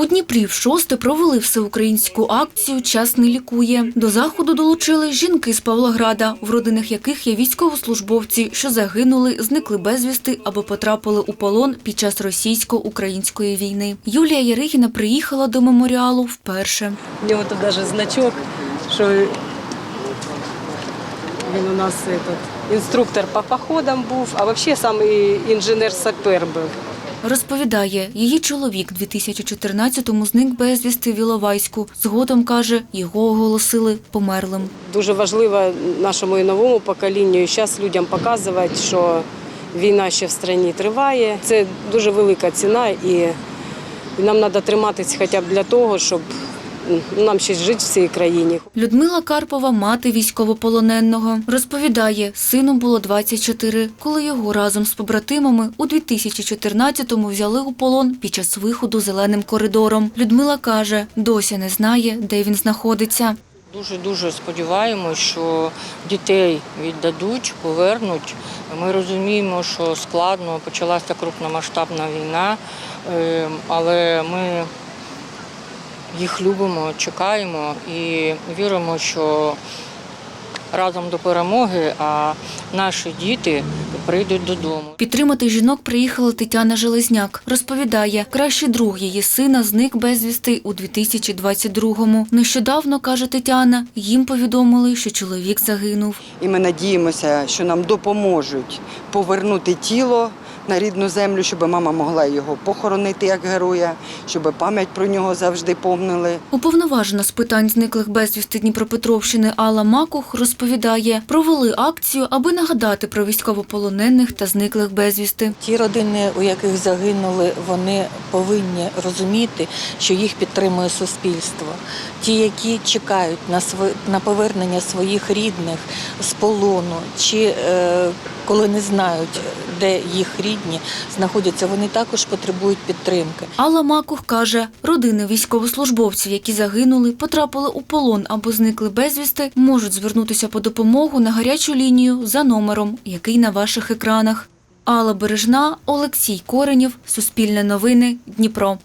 У Дніпрі в шосте провели всеукраїнську акцію Час не лікує. До заходу долучили жінки з Павлограда, в родинах яких є військовослужбовці, що загинули, зникли безвісти або потрапили у полон під час російсько-української війни. Юлія Яригіна приїхала до меморіалу вперше. У нього тут даже значок, що він у нас этот, інструктор по походам був, а взагалі сам інженер-сапер був. Розповідає, її чоловік 2014-му зник безвісти в Іловайську. Згодом каже, його оголосили померлим. Дуже важливо нашому і новому поколінню і зараз людям показувати, що війна ще в країні триває. Це дуже велика ціна, і, нам треба триматися хоча б для того, щоб нам ще жити в цій країні. Людмила Карпова, мати військовополоненого, розповідає, сину було 24, коли його разом з побратимами у 2014-му взяли у полон під час виходу зеленим коридором. Людмила каже, досі не знає, де він знаходиться. Дуже дуже сподіваємося, що дітей віддадуть, повернуть. Ми розуміємо, що складно почалася крупномасштабна війна, е, але ми їх любимо, чекаємо і віримо, що разом до перемоги, а наші діти прийдуть додому. Підтримати жінок приїхала Тетяна Железняк. Розповідає, кращий друг її сина зник безвісти у 2022-му. Нещодавно, каже Тетяна, їм повідомили, що чоловік загинув. І ми надіємося, що нам допоможуть повернути тіло на рідну землю, щоб мама могла його похоронити як героя, щоб пам'ять про нього завжди помнили. Уповноважена з питань зниклих безвісти Дніпропетровщини Алла Макух розповідає, провели акцію, аби нагадати про військовополонених та зниклих безвісти. Ті родини, у яких загинули, вони повинні розуміти, що їх підтримує суспільство. Ті, які чекають на повернення своїх рідних з полону, чи е, коли не знають, де їх рідні знаходяться, вони також потребують підтримки. Алла Макух каже, родини військовослужбовців, які загинули, потрапили у полон або зникли безвісти, можуть звернутися по допомогу на гарячу лінію за номером, який на ваших екранах. Алла Бережна, Олексій Коренів, Суспільне новини, Дніпро.